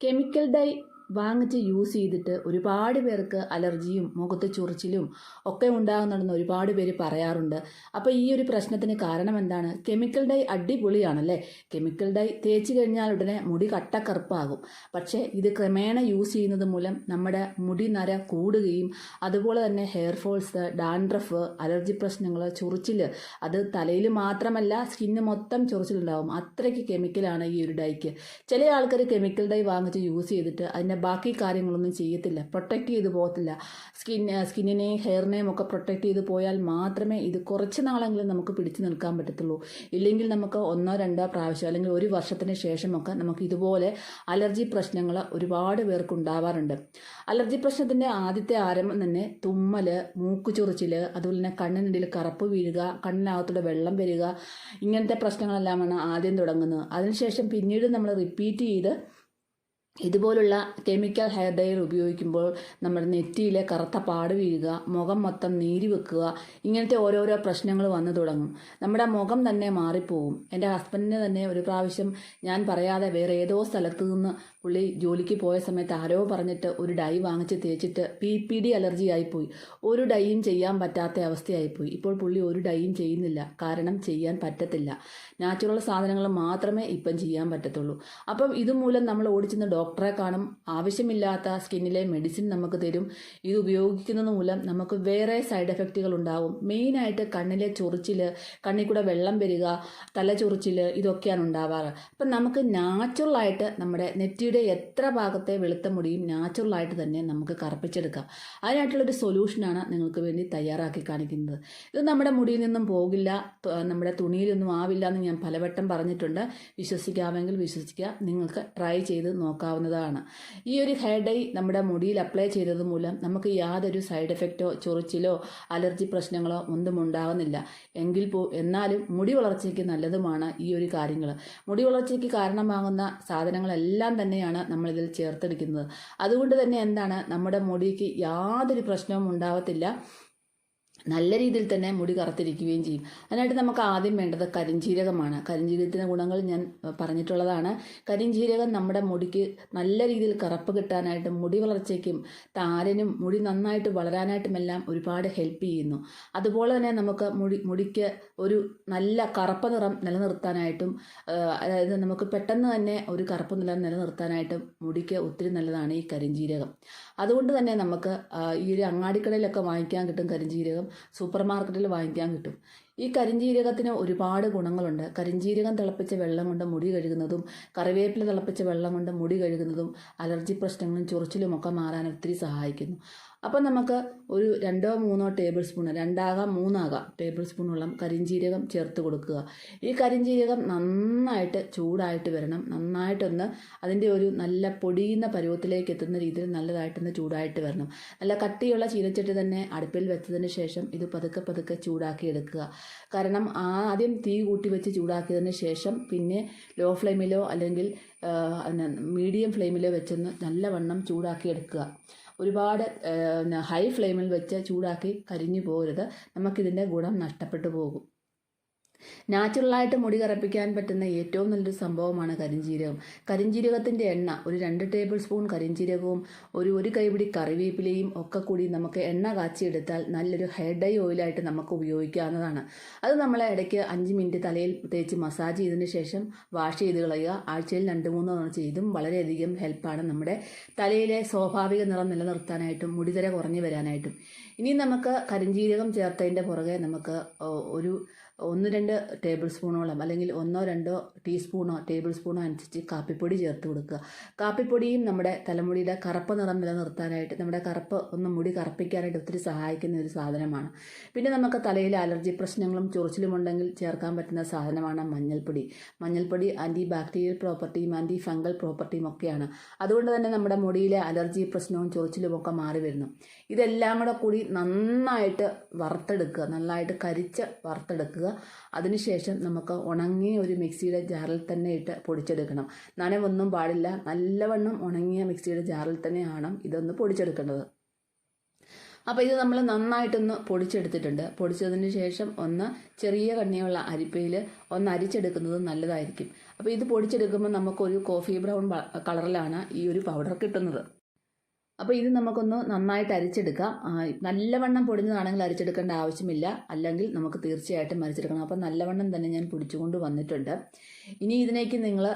Chemical dye വാങ്ങിച്ച് use ചെയ്തിട്ട് ഒരുപാട് പേർക്ക് അലർജിയും മുഖത്ത് ചൊറിച്ചിലും ഒക്കെ ഉണ്ടാകുന്നുണ്ടെന്ന് ഒരുപാട് പേര് പറയാറുണ്ട്. അപ്പോൾ ഈ ഒരു പ്രശ്നത്തിന് കാരണം എന്താണ്? കെമിക്കൽ ഡൈ അടിപൊളിയാണല്ലേ? കെമിക്കൽ ഡൈ തേച്ച് കഴിഞ്ഞാൽ ഉടനെ മുടി കട്ടക്കറുപ്പാകും. പക്ഷേ ഇത് ക്രമേണ യൂസ് ചെയ്യുന്നത് മൂലം നമ്മുടെ മുടി നര കൂടുകയും അതുപോലെ തന്നെ ഹെയർ ഫോൾസ് ഡാൻഡ്രഫ് അലർജി പ്രശ്നങ്ങൾ ചൊറിച്ചിൽ അത് തലയിൽ മാത്രമല്ല സ്കിന്ന് മൊത്തം ചൊറിച്ചിലുണ്ടാവും. അത്രയ്ക്ക് കെമിക്കലാണ് ഈ ഒരു ഡൈക്ക്. ചില ആൾക്കാർ കെമിക്കൽ ഡൈ വാങ്ങിച്ച് യൂസ് ചെയ്തിട്ട് അതിന്റെ ബാക്കി കാര്യങ്ങളൊന്നും ചെയ്യത്തില്ല. പ്രൊട്ടക്റ്റ് ചെയ്ത് പോകത്തില്ല. സ്കിൻ സ്കിന്നിനെയും ഹെയറിനെയും ഒക്കെ പ്രൊട്ടക്റ്റ് ചെയ്ത് പോയാൽ മാത്രമേ ഇത് കുറച്ച് നാളെങ്കിലും നമുക്ക് പിടിച്ചു നിൽക്കാൻ പറ്റത്തുള്ളൂ. ഇല്ലെങ്കിൽ നമുക്ക് ഒന്നോ രണ്ടോ പ്രാവശ്യം അല്ലെങ്കിൽ ഒരു വർഷത്തിന് ശേഷമൊക്കെ നമുക്ക് ഇതുപോലെ അലർജി പ്രശ്നങ്ങൾ ഒരുപാട് പേർക്ക് ഉണ്ടാവാറുണ്ട്. അലർജി പ്രശ്നത്തിന്റെ ആദ്യത്തെ ആരംഭം തന്നെ തുമ്മൽ മൂക്ക് ചൊറിച്ചിൽ അതുപോലെ തന്നെ കണ്ണിനിടയിൽ കറുപ്പ് വീഴുക കണ്ണിനകത്തൂടെ വെള്ളം വരിക ഇങ്ങനത്തെ പ്രശ്നങ്ങളെല്ലാമാണ് ആദ്യം തുടങ്ങുന്നത്. അതിനുശേഷം പിന്നീട് നമ്മൾ റിപ്പീറ്റ് ചെയ്ത് ഇതുപോലുള്ള കെമിക്കൽ ഹെയർ ഡയർ ഉപയോഗിക്കുമ്പോൾ നമ്മുടെ നെറ്റിയിലെ കറുത്ത പാട് വീഴുക മുഖം മൊത്തം നീരി വെക്കുക ഇങ്ങനത്തെ ഓരോരോ പ്രശ്നങ്ങൾ വന്നു തുടങ്ങും. നമ്മുടെ മുഖം തന്നെ മാറിപ്പോവും. എന്റെ ഹസ്ബൻഡിന് തന്നെ ഒരു പ്രാവശ്യം ഞാൻ പറയാതെ വേറെ ഏതോ സ്ഥലത്തു നിന്ന് പുള്ളി ജോലിക്ക് പോയ സമയത്ത് ആരോ പറഞ്ഞിട്ട് ഒരു ഡൈ വാങ്ങിച്ച് തേച്ചിട്ട് പി പി ഡി അലർജി ആയിപ്പോയി. ഒരു ഡൈയും ചെയ്യാൻ പറ്റാത്ത അവസ്ഥയായിപ്പോയി. ഇപ്പോൾ പുള്ളി ഒരു ഡൈയും ചെയ്യുന്നില്ല. കാരണം ചെയ്യാൻ പറ്റത്തില്ല. നാച്ചുറൽ സാധനങ്ങൾ മാത്രമേ ഇപ്പം ചെയ്യാൻ പറ്റത്തുള്ളൂ. അപ്പം ഇതുമൂലം നമ്മൾ ഓടിച്ചെന്ന് ഡോക്ടറെ കാണും. ആവശ്യമില്ലാത്ത സ്കിന്നിലെ മെഡിസിൻ നമുക്ക് തരും. ഇത് ഉപയോഗിക്കുന്നത് മൂലം നമുക്ക് വേറെ സൈഡ് എഫക്റ്റുകൾ ഉണ്ടാവും. മെയിനായിട്ട് കണ്ണിലെ ചൊറിച്ചിൽ കണ്ണിൽ കൂടെ വെള്ളം വരിക തല ചൊറിച്ചിൽ ഇതൊക്കെയാണ് ഉണ്ടാവാറ്. അപ്പം നമുക്ക് നാച്ചുറലായിട്ട് നമ്മുടെ നെറ്റിയുടെ എത്ര ഭാഗത്തെ വെളുത്ത മുടിയും നാച്ചുറലായിട്ട് തന്നെ നമുക്ക് കറുപ്പിച്ചെടുക്കാം. അതിനായിട്ടുള്ളൊരു സൊല്യൂഷനാണ് നിങ്ങൾക്ക് വേണ്ടി തയ്യാറാക്കി കാണിക്കുന്നത്. ഇത് നമ്മുടെ മുടിയിൽ നിന്നും പോകില്ല നമ്മുടെ തുണിയിലൊന്നും ആവില്ല എന്ന് ഞാൻ പലവട്ടം പറഞ്ഞിട്ടുണ്ട്. വിശ്വസിക്കാമെങ്കിൽ വിശ്വസിക്കുക. നിങ്ങൾക്ക് ട്രൈ ചെയ്ത് നോക്കാവുന്നതാണ്. ഈ ഒരു ഹെയർ ഡൈ നമ്മുടെ മുടിയിൽ അപ്ലൈ ചെയ്തത് മൂലം നമുക്ക് യാതൊരു സൈഡ് എഫക്റ്റോ ചൊറിച്ചിലോ അലർജി പ്രശ്നങ്ങളോ ഒന്നും ഉണ്ടാകുന്നില്ല എങ്കിൽ പോ എന്നാലും മുടി വളർച്ചയ്ക്ക് നല്ലതുമാണ് ഈ ഒരു കാര്യങ്ങൾ മുടി വളർച്ചയ്ക്ക് കാരണമാകുന്ന സാധനങ്ങളെല്ലാം തന്നെയാണ് നമ്മളിതിൽ ചേർത്തെടുക്കുന്നത്. അതുകൊണ്ട് തന്നെ എന്താണ് നമ്മുടെ മുടിക്ക് യാതൊരു പ്രശ്നവും ഉണ്ടാവത്തില്ല. നല്ല രീതിയിൽ തന്നെ മുടി കറുത്തിരിക്കുകയും ചെയ്യും. അതിനായിട്ട് നമുക്ക് ആദ്യം വേണ്ടത് കരിഞ്ജീരകമാണ് കരിഞ്ജീരകത്തിന്റെ ഗുണങ്ങൾ ഞാൻ പറഞ്ഞിട്ടുള്ളതാണ്. കരിഞ്ജീരകം നമ്മുടെ മുടിക്ക് നല്ല രീതിയിൽ കറുപ്പ് കിട്ടാനായിട്ടും മുടി വളർച്ചയ്ക്കും താരനും മുടി നന്നായിട്ട് വളരാനായിട്ടുമെല്ലാം ഒരുപാട് ഹെൽപ്പ് ചെയ്യുന്നു. അതുപോലെ തന്നെ നമുക്ക് മുടി മുടിക്ക് ഒരു നല്ല കറുപ്പ് നിറം നിലനിർത്താനായിട്ടും അതായത് നമുക്ക് പെട്ടെന്ന് തന്നെ ഒരു കറുപ്പ് നിറം നിലനിർത്താനായിട്ടും മുടിക്ക് ഒത്തിരി നല്ലതാണ് ഈ കരിഞ്ജീരകം അതുകൊണ്ട് തന്നെ നമുക്ക് ഈ ഒരു അങ്ങാടിക്കടയിലൊക്കെ വാങ്ങിക്കാൻ കിട്ടും കരിഞ്ജീരകം സൂപ്പർ മാർക്കറ്റിൽ വാങ്ങിക്കാൻ കിട്ടും. ഈ കരിഞ്ജീരകത്തിന് ഒരുപാട് ഗുണങ്ങളുണ്ട്. കരിഞ്ജീരകം തിളപ്പിച്ച വെള്ളം കൊണ്ട് മുടി കഴുകുന്നതും കറിവേപ്പില തിളപ്പിച്ച വെള്ളം കൊണ്ട് മുടി കഴുകുന്നതും അലർജി പ്രശ്നങ്ങളും ചൊറിച്ചിലും ഒക്കെ മാറാൻ ഒത്തിരി സഹായിക്കുന്നു. അപ്പം നമുക്ക് ഒരു രണ്ടോ മൂന്നോ ടേബിൾ സ്പൂൺ രണ്ടാകാം മൂന്നാകാം ടേബിൾ സ്പൂണോളം കരിഞ്ജീരകം ചേർത്ത് കൊടുക്കുക. ഈ കരിഞ്ജീരകം നന്നായിട്ട് ചൂടായിട്ട് വരണം. നന്നായിട്ടൊന്ന് അതിന്റെ ഒരു നല്ല പൊടിയുന്ന പരുവത്തിലേക്ക് എത്തുന്ന രീതിയിൽ നല്ലതായിട്ടൊന്ന് ചൂടായിട്ട് വരണം. നല്ല കട്ടിയുള്ള ചീനച്ചട്ടി തന്നെ അടുപ്പിൽ വെച്ചതിന് ശേഷം ഇത് പതുക്കെ പതുക്കെ ചൂടാക്കി എടുക്കുക. കാരണം ആദ്യം തീ കൂട്ടി വെച്ച് ചൂടാക്കിയതിന് ശേഷം പിന്നെ ലോ ഫ്ലെയിമിലോ അല്ലെങ്കിൽ മീഡിയം ഫ്ലെയിമിലോ വെച്ചൊന്ന് നല്ലവണ്ണം ചൂടാക്കി എടുക്കുക. ഒരുപാട് ഹൈ ഫ്ലെയിമിൽ വെച്ച് ചൂടാക്കി കരിഞ്ഞു പോകരുത്. നമുക്കിതിന്റെ ഗുണം നഷ്ടപ്പെട്ടു പോകും. നാച്ചുറലായിട്ട് മുടി കറപ്പിക്കാൻ പറ്റുന്ന ഏറ്റവും നല്ലൊരു സംഭവമാണ് കരിഞ്ജീരകം കരിഞ്ജീരകത്തിന്റെ എണ്ണ ഒരു രണ്ട് ടേബിൾ സ്പൂൺ കരിഞ്ജീരകവും ഒരു ഒരു കൈപിടി കറിവേപ്പിലയും ഒക്കെ കൂടി നമുക്ക് എണ്ണ കാച്ചിയെടുത്താൽ നല്ലൊരു ഹെയർ ഡൈ ഓയിലായിട്ട് നമുക്ക് ഉപയോഗിക്കാവുന്നതാണ്. അത് നമ്മളെ ഇടയ്ക്ക് അഞ്ച് മിനിറ്റ് തലയിൽ തേച്ച് മസാജ് ചെയ്തതിന് ശേഷം വാഷ് ചെയ്ത് കളയുക. ആഴ്ചയിൽ രണ്ട് മൂന്ന് തവണ ചെയ്തും വളരെയധികം ഹെൽപ്പാണ് നമ്മുടെ തലയിലെ സ്വാഭാവിക നിറം നിലനിർത്താനായിട്ടും മുടിതര കുറഞ്ഞു വരാനായിട്ടും. ഇനി നമുക്ക് കരിഞ്ജീരകം ചേർത്തതിന്റെ പുറകെ നമുക്ക് ഒരു ഒന്ന് രണ്ട് ടേബിൾ സ്പൂണോളം അല്ലെങ്കിൽ ഒന്നോ രണ്ടോ ടീസ്പൂണോ ടേബിൾ സ്പൂണോ അനുസരിച്ച് കാപ്പിപ്പൊടി ചേർത്ത് കൊടുക്കുക. കാപ്പിപ്പൊടിയും നമ്മുടെ തലമുടിയുടെ കറുപ്പ് നിറം നിലനിർത്താനായിട്ട് നമ്മുടെ കറുപ്പ് ഒന്ന് മുടി കറുപ്പിക്കാനായിട്ട് ഒത്തിരി സഹായിക്കുന്ന ഒരു സാധനമാണ്. പിന്നെ നമുക്ക് തലയിലെ അലർജി പ്രശ്നങ്ങളും ചൊറിച്ചിലും ഉണ്ടെങ്കിൽ ചേർക്കാൻ പറ്റുന്ന സാധനമാണ് മഞ്ഞൾപ്പൊടി. മഞ്ഞൾപ്പൊടി ആന്റി ബാക്ടീരിയൽ പ്രോപ്പർട്ടിയും ആന്റി ഫംഗൽ പ്രോപ്പർട്ടിയും ഒക്കെയാണ്. അതുകൊണ്ട് തന്നെ നമ്മുടെ മുടിയിലെ അലർജി പ്രശ്നവും ചൊറിച്ചിലും ഒക്കെ മാറി വരുന്നു. ഇതെല്ലാം കൂടെ കൂടി നന്നായിട്ട് വറുത്തെടുക്കുക. നന്നായിട്ട് കരിച്ച് വറുത്തെടുക്കുക. അതിനുശേഷം നമുക്ക് ഉണങ്ങിയ ഒരു മിക്സിയുടെ ജാറിൽ തന്നെ ഇട്ട് പൊടിച്ചെടുക്കണം. നനവൊന്നും പാടില്ല. നല്ലവണ്ണം ഉണങ്ങിയ മിക്സിയുടെ ജാറിൽ തന്നെയാണ് ഇതൊന്ന് പൊടിച്ചെടുക്കേണ്ടത്. അപ്പോൾ ഇത് നമ്മൾ നന്നായിട്ടൊന്ന് പൊടിച്ചെടുത്തിട്ടുണ്ട്. പൊടിച്ചതിന് ശേഷം ഒന്ന് ചെറിയ കണ്ണിയുള്ള അരിപ്പയിൽ ഒന്ന് അരിച്ചെടുക്കുന്നത് നല്ലതായിരിക്കും. അപ്പോൾ ഇത് പൊടിച്ചെടുക്കുമ്പോൾ നമുക്കൊരു കോഫി ബ്രൗൺ കളറിലാണ് ഈ ഒരു പൗഡർ കിട്ടുന്നത്. അപ്പോൾ ഇത് നമുക്കൊന്ന് നന്നായിട്ട് അരിച്ചെടുക്കാം. നല്ലവണ്ണം പൊടിഞ്ഞതാണെങ്കിൽ അരിച്ചെടുക്കേണ്ട ആവശ്യമില്ല. അല്ലെങ്കിൽ നമുക്ക് തീർച്ചയായിട്ടും അരിച്ചെടുക്കണം അപ്പോൾ നല്ലവണ്ണം തന്നെ ഞാൻ പൊടിച്ചുകൊണ്ട് വന്നിട്ടുണ്ട്. ഇനി ഇതിനേക്ക് നിങ്ങൾ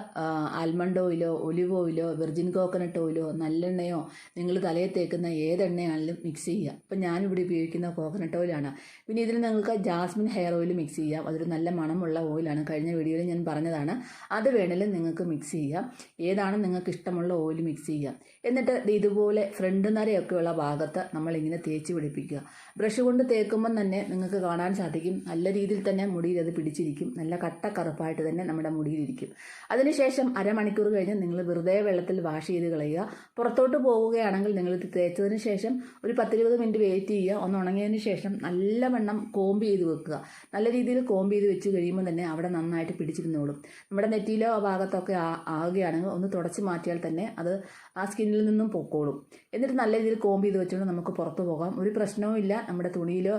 ആൽമണ്ട് ഓയിലോ ഒലിവ് ഓയിലോ വെർജിൻ കോക്കനട്ട് ഓയിലോ നല്ലെണ്ണയോ നിങ്ങൾ തലയിൽ തേക്കുന്ന ഏതെണ്ണയാണെങ്കിലും മിക്സ് ചെയ്യുക. അപ്പം ഞാനിവിടെ ഉപയോഗിക്കുന്ന കോക്കനട്ട് ഓയിലാണ്. പിന്നെ ഇതിൽ നിങ്ങൾക്ക് ജാസ്മിൻ ഹെയർ ഓയിൽ മിക്സ് ചെയ്യാം. അതൊരു നല്ല മണമുള്ള ഓയിലാണ്. കഴിഞ്ഞ വീഡിയോയിൽ ഞാൻ പറഞ്ഞതാണ്. അത് വേണമെങ്കിലും നിങ്ങൾക്ക് മിക്സ് ചെയ്യാം. ഏതാണ് നിങ്ങൾക്ക് ഇഷ്ടമുള്ള ഓയിൽ മിക്സ് ചെയ്യുക എന്നിട്ട് ഇതുപോലെ ഫ്രണ്ട് നരയൊക്കെയുള്ള ഭാഗത്ത് നമ്മളിങ്ങനെ തേച്ച് പിടിപ്പിക്കുക. ബ്രഷ് കൊണ്ട് തേക്കുമ്പം തന്നെ നിങ്ങൾക്ക് കാണാൻ സാധിക്കും. നല്ല രീതിയിൽ തന്നെ മുടിയിൽ അത് പിടിച്ചിരിക്കും. നല്ല കട്ട കറുപ്പായിട്ട് തന്നെ നമ്മുടെ മുടിയിലിരിക്കും. അതിനുശേഷം അരമണിക്കൂർ കഴിഞ്ഞ് നിങ്ങൾ വെറുതെ വെള്ളത്തിൽ വാഷ് ചെയ്ത് കളയുക. പുറത്തോട്ട് പോവുകയാണെങ്കിൽ നിങ്ങൾ ഇത് തേച്ചതിന് ശേഷം ഒരു പത്തിരുപത് മിനിറ്റ് വെയിറ്റ് ചെയ്യുക. ഒന്ന് ഉണങ്ങിയതിന് ശേഷം നല്ല നല്ലവണ്ണം കോമ്പ് ചെയ്ത് വെക്കുക. നല്ല രീതിയിൽ കോമ്പ് ചെയ്ത് വെച്ച് കഴിയുമ്പോൾ തന്നെ അവിടെ നന്നായിട്ട് പിടിച്ചിരുന്നോളും നമ്മുടെ നെറ്റിയിലോ ആ ഭാഗത്തൊക്കെ ആ- ആവുകയാണെങ്കിൽ ഒന്ന് തുടച്ച് മാറ്റിയാൽ തന്നെ അത് ആ സ്കിന്നിൽ നിന്നും പൊക്കോളും. എന്നിട്ട് നല്ല രീതിയിൽ കോമ്പ് ചെയ്ത് വെച്ചുകൊണ്ട് നമുക്ക് പുറത്തു പോകാം. ഒരു പ്രശ്നവും ഇല്ല. നമ്മുടെ തുണിയിലോ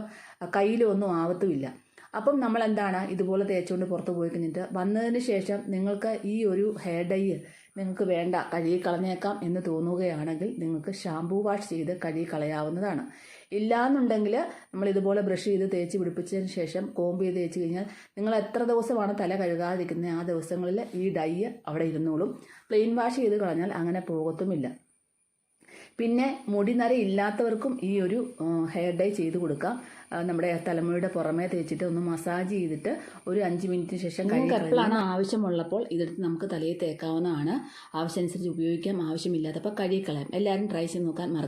കയ്യിലോ ഒന്നും ആവത്തുമില്ല. അപ്പം നമ്മൾ എന്താണ് ഇതുപോലെ തേച്ചുകൊണ്ട് പുറത്ത് പോയി കഴിഞ്ഞിട്ട് വന്നതിന് ശേഷം നിങ്ങൾക്ക് ഈ ഒരു ഹെയർ ഡൈ നിങ്ങൾക്ക് വേണ്ട കഴുകി കളഞ്ഞേക്കാം എന്ന് തോന്നുകയാണെങ്കിൽ നിങ്ങൾക്ക് ഷാംപൂ വാഷ് ചെയ്ത് കഴുകി കളയാവുന്നതാണ്. ഇല്ലാന്നുണ്ടെങ്കിൽ നമ്മൾ ഇതുപോലെ ബ്രഷ് ചെയ്ത് തേച്ച് പിടിപ്പിച്ചതിന് ശേഷം കോമ്പ് ചെയ്ത് തേച്ച് കഴിഞ്ഞാൽ നിങ്ങൾ എത്ര ദിവസമാണ് തല കഴുകാതിരിക്കുന്നത് ആ ദിവസങ്ങളിൽ ഈ ഡൈ അവിടെ ഇരുന്നോളും. പ്ലെയിൻ വാഷ് ചെയ്ത് കളഞ്ഞാൽ അങ്ങനെ പോകത്തുമില്ല. പിന്നെ മുടി നര ഇല്ലാത്തവർക്കും ഈ ഒരു ഹെയർ ഡൈ ചെയ്ത് കൊടുക്കാം. നമ്മുടെ തലമുടിയുടെ പുറമേ തേച്ചിട്ട് ഒന്ന് മസാജ് ചെയ്തിട്ട് ഒരു അഞ്ച് മിനിറ്റിന് ശേഷം എപ്പോഴാണ് ആവശ്യമുള്ളപ്പോൾ ഇതെടുത്ത് നമുക്ക് തലയിൽ തേക്കാവുന്നതാണ്. ആവശ്യമനുസരിച്ച് ഉപയോഗിക്കാം ആവശ്യമില്ലാത്തപ്പോൾ കഴുകിക്കളയാം. എല്ലാവരും ട്രൈ ചെയ്ത് നോക്കാൻ മറക്കും